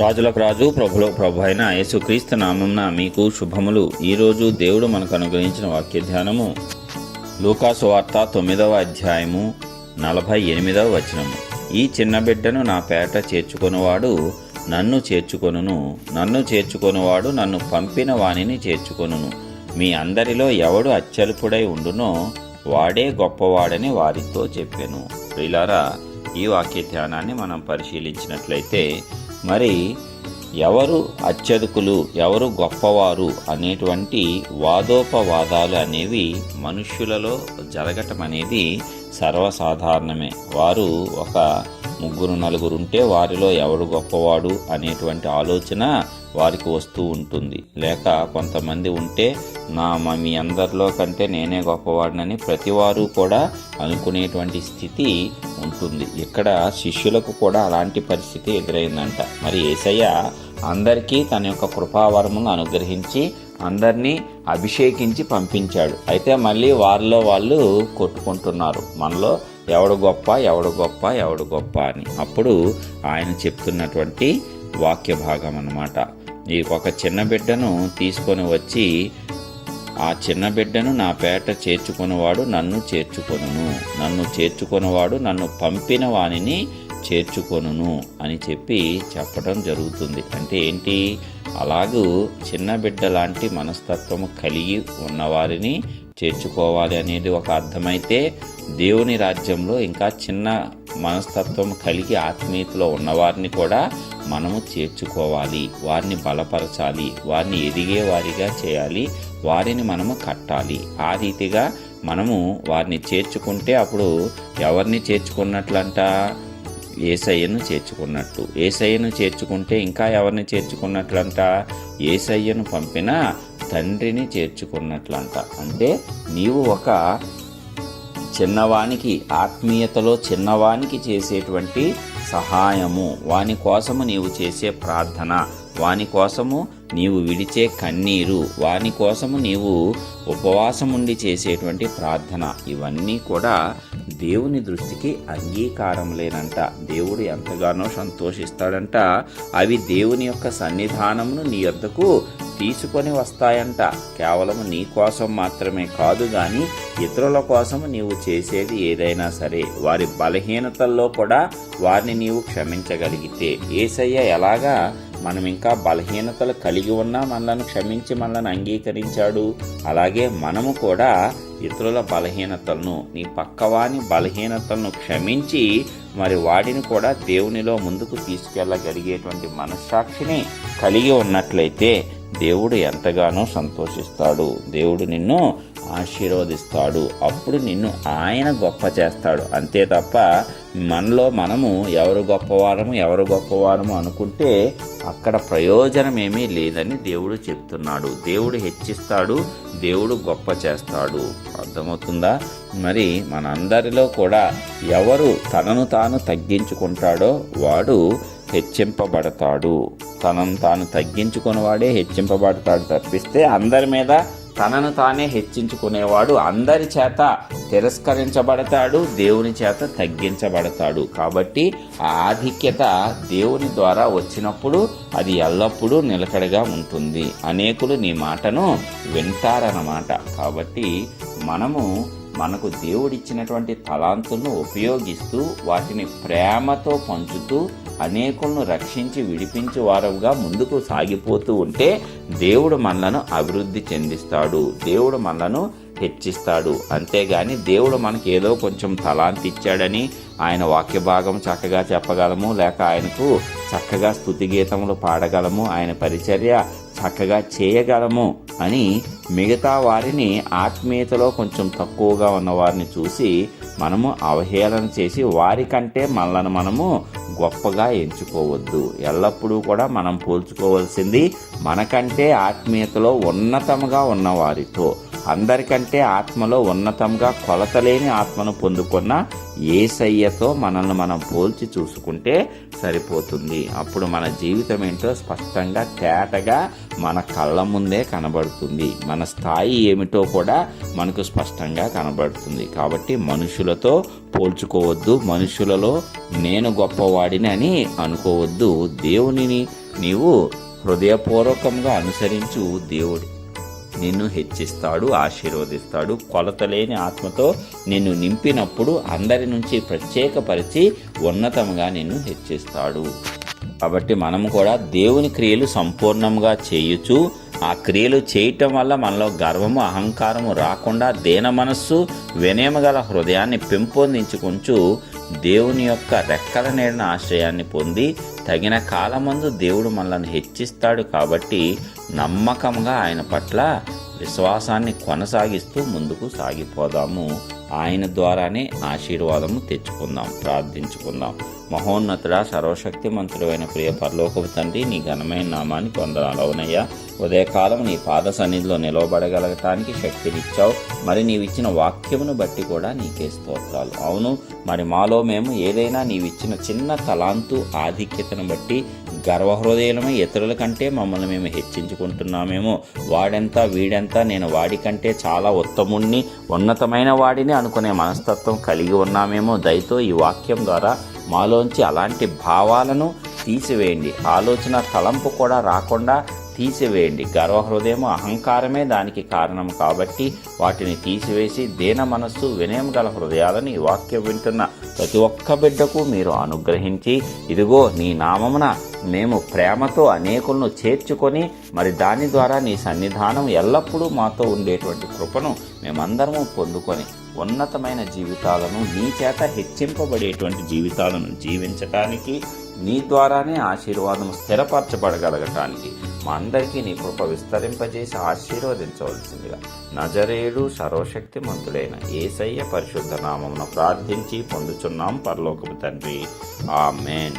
రాజులకు రాజు ప్రభులకు ప్రభు అయిన యేసుక్రీస్తు నామంన మీకు శుభములు. ఈరోజు దేవుడు మనకు అనుగ్రహించిన వాక్య ధ్యానము లూకాసు వార్త తొమ్మిదవ అధ్యాయము నలభై ఎనిమిదవ వచనము. ఈ చిన్న బిడ్డను నా పేట చేర్చుకొనువాడు నన్ను చేర్చుకొనును. నన్ను చేర్చుకొనివాడు నన్ను పంపిన వానిని చేర్చుకొనును. మీ అందరిలో ఎవడు అచ్చలుపుడై ఉండునో వాడే గొప్పవాడని వారితో చెప్పాను. ప్రిలారా ఈ వాక్య ధ్యానాన్ని మనం పరిశీలించినట్లయితే మరి ఎవరు అత్యధికులు ఎవరు గొప్పవారు అనేటువంటి వాదోపవాదాలు అనేవి మనుష్యులలో జరగటం అనేది సర్వసాధారణమే. వారు ఒక ముగ్గురు నలుగురు ఉంటే వారిలో ఎవడు గొప్పవాడు అనేటువంటి ఆలోచన వారికి వస్తూ ఉంటుంది. లేక కొంతమంది ఉంటే నా మీ అందరిలో కంటే నేనే గొప్పవాడినని ప్రతివారు కూడా అనుకునేటువంటి స్థితి ఉంటుంది. ఇక్కడ శిష్యులకు కూడా అలాంటి పరిస్థితి ఎదురైందంట. మరి ఏసయ్య అందరికీ తన యొక్క కృపావరమును అనుగ్రహించి అందరినీ అభిషేకించి పంపించాడు. అయితే మళ్ళీ వారిలో వాళ్ళు కొట్టుకుంటున్నారు. మనలో ఎవడు గొప్ప ఎవడు గొప్ప ఎవడు గొప్ప అని. అప్పుడు ఆయన చెప్తున్నటువంటి వాక్య భాగం అన్నమాట. ఈ ఒక చిన్న బిడ్డను తీసుకొని వచ్చి ఆ చిన్న బిడ్డను నా పేట చేర్చుకునేవాడు నన్ను చేర్చుకొనును. నన్ను చేర్చుకునేవాడు నన్ను పంపిన వానిని చేర్చుకొనును అని చెప్పి చెప్పడం జరుగుతుంది. అంటే ఏంటి? అలాగూ చిన్న బిడ్డ లాంటి మనస్తత్వము కలిగి ఉన్నవారిని చేర్చుకోవాలి అనేది ఒక అర్థమైతే దేవుని రాజ్యంలో ఇంకా చిన్న మనస్తత్వం కలిగి ఆత్మీయతలో ఉన్నవారిని కూడా మనము చేర్చుకోవాలి. వారిని బలపరచాలి. వారిని ఎదిగే వారిగా చేయాలి. వారిని మనము కట్టాలి. ఆ రీతిగా మనము వారిని చేర్చుకుంటే అప్పుడు ఎవరిని చేర్చుకున్నట్లంట? ఏసయ్యను చేర్చుకున్నట్టు. ఏసయ్యను చేర్చుకుంటే ఇంకా ఎవరిని చేర్చుకున్నట్లంట? ఏసయ్యను పంపిన తండ్రిని చేర్చుకున్నట్లంట. అంటే నీవు ఒక చిన్నవానికి ఆత్మీయతలో చిన్నవానికి చేసేటువంటి సహాయము. వాని కోసము నీవు చేసే ప్రార్థన. వాని కోసము నీవు విడిచే కన్నీరు. వాని కోసము నీవు ఉపవాసముండి చేసేటువంటి ప్రార్థన. ఇవన్నీ కూడా దేవుని దృష్టికి అంగీకారం లేనంట. దేవుడు ఎంతగానో సంతోషిస్తాడంట. అవి దేవుని యొక్క సన్నిధానమును నీ వద్దకు తీసుకొని వస్తాయంట. కేవలం నీ కోసం మాత్రమే కాదు కానీ ఇతరుల కోసం నీవు చేసేది ఏదైనా సరే. వారి బలహీనతల్లో కూడా వారిని నీవు క్షమించగలిగితే. ఏసయ్య ఎలాగా? మనం ఇంకా బలహీనతలు కలిగి ఉన్నా మనలను క్షమించి మనల్ని అంగీకరించాడు. అలాగే మనము కూడా ఇతరుల బలహీనతలను నీ పక్కవాని బలహీనతలను క్షమించి మరి వాడిని కూడా దేవునిలో ముందుకు తీసుకెళ్ళగలిగేటువంటి మనస్సాక్షిని కలిగి ఉన్నట్లయితే దేవుడు ఎంతగానో సంతోషిస్తాడు. దేవుడు నిన్ను ఆశీర్వదిస్తాడు. అప్పుడు నిన్ను ఆయన గొప్ప చేస్తాడు. అంతే తప్ప మనలో మనము ఎవరు గొప్పవారము ఎవరు గొప్పవారము అనుకుంటే అక్కడ ప్రయోజనం ఏమీ లేదని దేవుడు చెప్తున్నాడు. దేవుడు హెచ్చిస్తాడు దేవుడు గొప్ప చేస్తాడు. అర్థమవుతుందా? మరి మనందరిలో కూడా ఎవరు తనను తాను తగ్గించుకుంటాడో వాడు హెచ్చింపబడతాడు. తనను తాను తగ్గించుకునేవాడే హెచ్చింపబడతాడు తప్పిస్తే అందరి మీద తనను తానే హెచ్చించుకునేవాడు అందరి చేత తిరస్కరించబడతాడు దేవుని చేత తగ్గించబడతాడు. కాబట్టి ఆ ఆధిక్యత దేవుని ద్వారా వచ్చినప్పుడు అది ఎల్లప్పుడూ నిలకడగా ఉంటుంది. అనేకులు నీ మాటను వింటారన్నమాట. కాబట్టి మనము మనకు దేవుడిచ్చినటువంటి తలాంతులను ఉపయోగిస్తూ వాటిని ప్రేమతో పంచుతూ అనేకులను రక్షించి విడిపించి వారుగా ముందుకు సాగిపోతూ ఉంటే దేవుడు మనలను అభివృద్ధి చెందిస్తాడు. దేవుడు మనలను హెచ్చిస్తాడు. అంతేగాని దేవుడు మనకి ఏదో కొంచెం తలాంతి ఇచ్చాడని ఆయన వాక్య భాగం చక్కగా చెప్పగలము లేక ఆయనకు చక్కగా స్థుతి గీతములు పాడగలము ఆయన పరిచర్య చక్కగా చేయగలము. అని మిగతా వారిని ఆత్మీయతలో కొంచెం తక్కువగా ఉన్న వారిని చూసి మనము అవహేళన చేసి వారికంటే మనల్ని మనము గొప్పగా ఎంచుకోవద్దు. ఎల్లప్పుడూ కూడా మనం పోల్చుకోవాల్సింది మనకంటే ఆత్మీయతలో ఉన్నతముగా ఉన్నవారితో అందరికంటే ఆత్మలో ఉన్నతంగా కొలతలేని ఆత్మను పొందుకున్న ఏసయ్యతో మనల్ని మనం పోల్చి చూసుకుంటే సరిపోతుంది. అప్పుడు మన జీవితం ఏంటో స్పష్టంగా తేటగా మన కళ్ళ ముందే కనబడుతుంది. మన స్థాయి ఏమిటో కూడా మనకు స్పష్టంగా కనబడుతుంది. కాబట్టి మనుషులతో పోల్చుకోవద్దు మనుషులలో నేను గొప్పవాడిని అని అనుకోవద్దు. దేవునిని నీవు హృదయపూర్వకంగా అనుసరించు దేవుడు. నిన్ను హెచ్చిస్తాడు ఆశీర్వదిస్తాడు. కొలతలేని ఆత్మతో నిన్ను నింపినప్పుడు అందరి నుంచి ప్రత్యేకపరిచి ఉన్నతంగా నిన్ను హెచ్చిస్తాడు. కాబట్టి మనము కూడా దేవుని క్రియలు సంపూర్ణంగా చేయుచు ఆ క్రియలు చేయటం వల్ల మనలో గర్వము అహంకారము రాకుండా దేన మనస్సు వినయము గల హృదయాన్ని పెంపొందించుకుంటూ దేవుని యొక్క రెక్కల నీడన ఆశ్రయాన్ని పొంది తగిన కాలమందు దేవుడు మనల్ని హెచ్చిస్తాడు కాబట్టి నమ్మకంగా ఆయన పట్ల విశ్వాసాన్ని కొనసాగిస్తూ ముందుకు సాగిపోదాము. ఆయన ద్వారానే ఆశీర్వాదము తెచ్చుకుందాం ప్రార్థించుకుందాం. మహోన్నతుడ సర్వశక్తిమంతుడైన ప్రియ పరలోకపు తండ్రి నీ ఘనమైన నామాన్ని పొందనాలు అవునయ్యా ఉదయకాలం నీ పాద సన్నిధిలో నిలవబడగలగటానికి శక్తినిచ్చావు. మరి నీవిచ్చిన వాక్యమును బట్టి కూడా నీకే స్తోత్రాలు. అవును మరి మాలో మేము ఏదైనా నీవిచ్చిన చిన్న తలాంతు ఆధిక్యతను బట్టి గర్వహృదయమై ఇతరుల కంటే మమ్మల్ని మేము హెచ్చించుకుంటున్నామేమో. వాడెంత వీడెంత నేను వాడికంటే చాలా ఉత్తముణ్ణి ఉన్నతమైన వాడిని అనుకునే మనస్తత్వం కలిగి ఉన్నామేమో. దయతో ఈ వాక్యం ద్వారా మాలోంచి అలాంటి భావాలను తీసివేయండి. ఆలోచన తలంపు కూడా రాకుండా తీసివేయండి. గర్వహృదయం అహంకారమే దానికి కారణం కాబట్టి వాటిని తీసివేసి దేన మనస్సు వినయం గల హృదయాలను ఈ వాక్యం వింటున్న ప్రతి ఒక్క బిడ్డకు మీరు అనుగ్రహించి ఇదిగో నీ నామమున మేము ప్రేమతో అనేకులను చేర్చుకొని మరి దాని ద్వారా నీ సన్నిధానం ఎల్లప్పుడూ మాతో ఉండేటువంటి కృపను మేమందరము పొందుకొని ఉన్నతమైన జీవితాలను నీ చేత హెచ్చింపబడేటువంటి జీవితాలను జీవించటానికి నీ ద్వారానే ఆశీర్వాదం స్థిరపరచబడగలగటానికి మా అందరికీ నీ కృప విస్తరింపజేసి ఆశీర్వదించవలసిందిగా నజరేయుడు సర్వశక్తి మంతుడైన ఏసయ్య పరిశుద్ధ నామమును ప్రార్థించి పొందుచున్నాం పరలోకపు తండ్రి. ఆమెన్.